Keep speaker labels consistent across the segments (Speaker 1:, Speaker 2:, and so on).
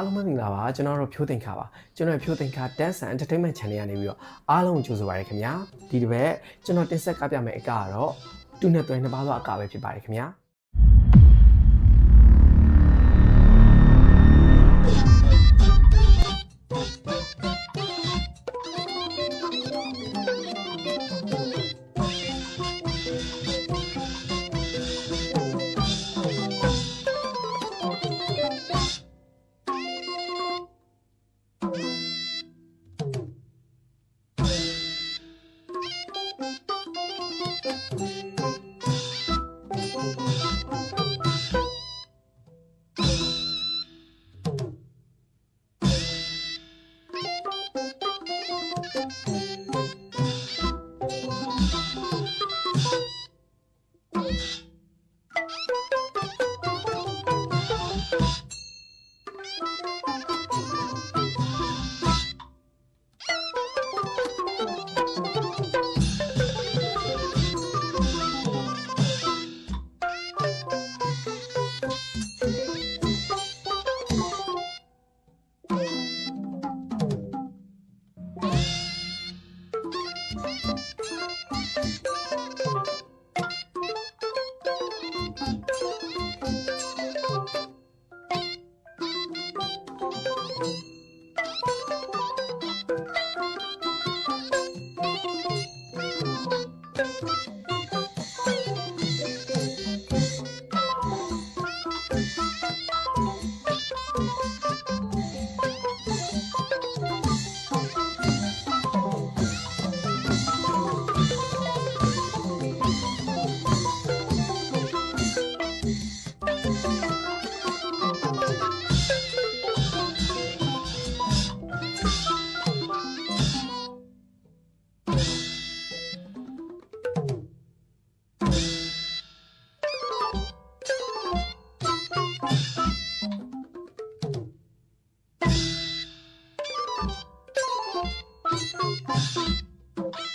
Speaker 1: အားလုံးပဲမင်္ဂလာပါကျွန်တော်တို့ဖြိုးသိမ်ခါပါကျွန်တော်ဖြိုးသိမ်ခါ Dance and Entertainment Channel ကနေပြီးတော့အားလုံးကိုကြိုဆိုပါရခင်ဗျာဒီတစ်ပတ်ကျွန်တော်တင်ဆက်ကားပြမယ့်အကကတော့တူနဲ့တွဲနှစ်ပါးသောအကပဲဖြစ်ပါတယ်ခင်ဗျာ
Speaker 2: Música Thank you. ポッポ。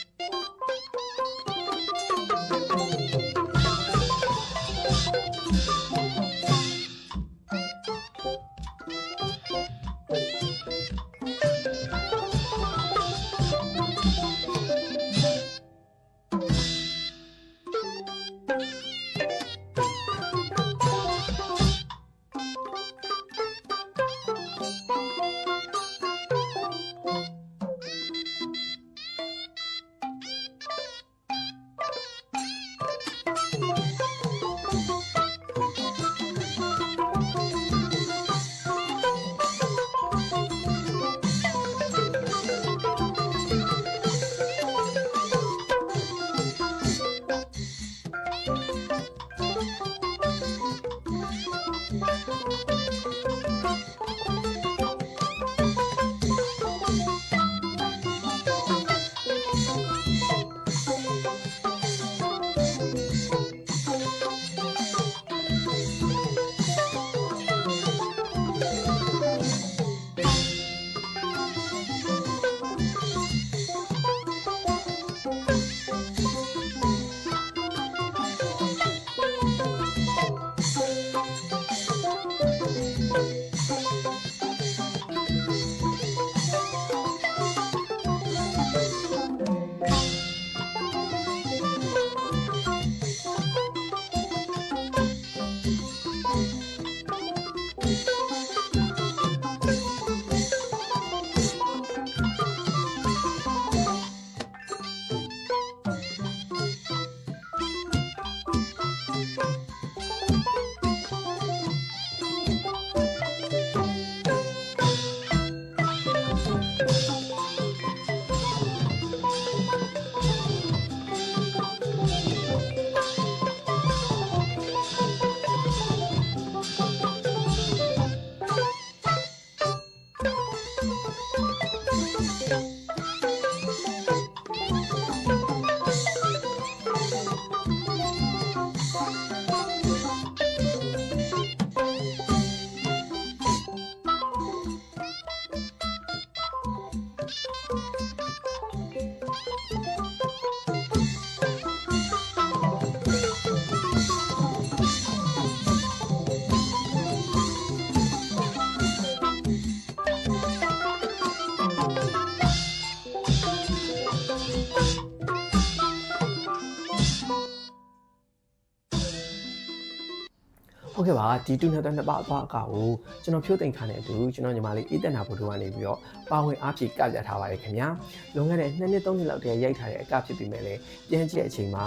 Speaker 1: ဟုတ်ကဲ့ပါဒီတူနှစ်သက်နှစ်ပါးအသွားအကကိုကျွန်တော်ဖြိုးသိမ်ခါနဲ့အတူကျွန်တော်ညီမလေးအေးတက်နာဘုဒ္ဓကနေပြီးတော့ပါဝင်အားဖြည့်ကပြထားပါတယ်ခင်ဗျာလွန်ခဲ့တဲ့2နှစ်3နှစ်လောက်တည်းရိုက်ထားတဲ့အကဖြစ်ပြီးမဲ့လည်းပြန်ကြည့်တဲ့အချိန်မှာ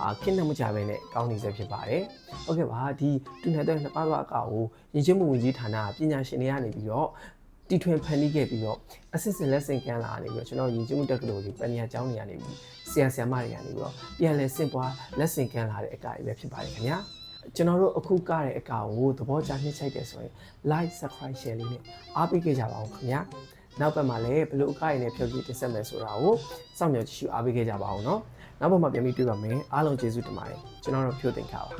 Speaker 1: အာခင်းနေမှုကြပဲနဲ့ကောင်းနေစေဖြစ်ပါတယ်ဟုတ်ကဲ့ပါဒီတူနှစ်သက်နှစ်ပါးသွားအကကိုယဉ်ကျေးမှုဝင်ကြီးဌာနပညာရှင်တွေကနေပြီးတော့တီထွင်ဖန်တီးခဲ့ပြီးတော့အစစ်စစ်လက်ဆင့်ကမ်းလာနေပြီးတော့ကျွန်တော်ယဉ်ကျေးမှုတက္ကသိုလ်ကြီးပညာကျောင်းတွေကနေပြီးဆရာဆရာမတွေကနေပြီးတော့ပြန်လဲဆင့်ပွားလက်ဆင့်ကမ်းလာတဲ့အကတွေပဲဖြစ်ပါတယ်ခင်ဗျာ ကျွန်တော်တို့အခုကတဲ့အကာကိုသဘောကျနှိမ့်ချိုက်တယ်ဆိုရင် like subscribe share လေးနဲ့အားပေးခဲ့ကြပါဦးခင်ဗျာနောက်ဘက်မှာလည်းဘယ်လိုအကာရည်နဲ့ဖြုတ်ပြတင်ဆက်မယ်ဆိုတာကိုစောင့်မျှော်ကြည့်ရှုအားပေးခဲ့ကြပါဦးเนาะနောက်ဘက်မှာပြန်ပြီးတွေ့ပါမယ်အားလုံးကျေးဇူးတင်ပါတယ်ကျွန်တော်တို့ဖြိုးတင်ခါပါ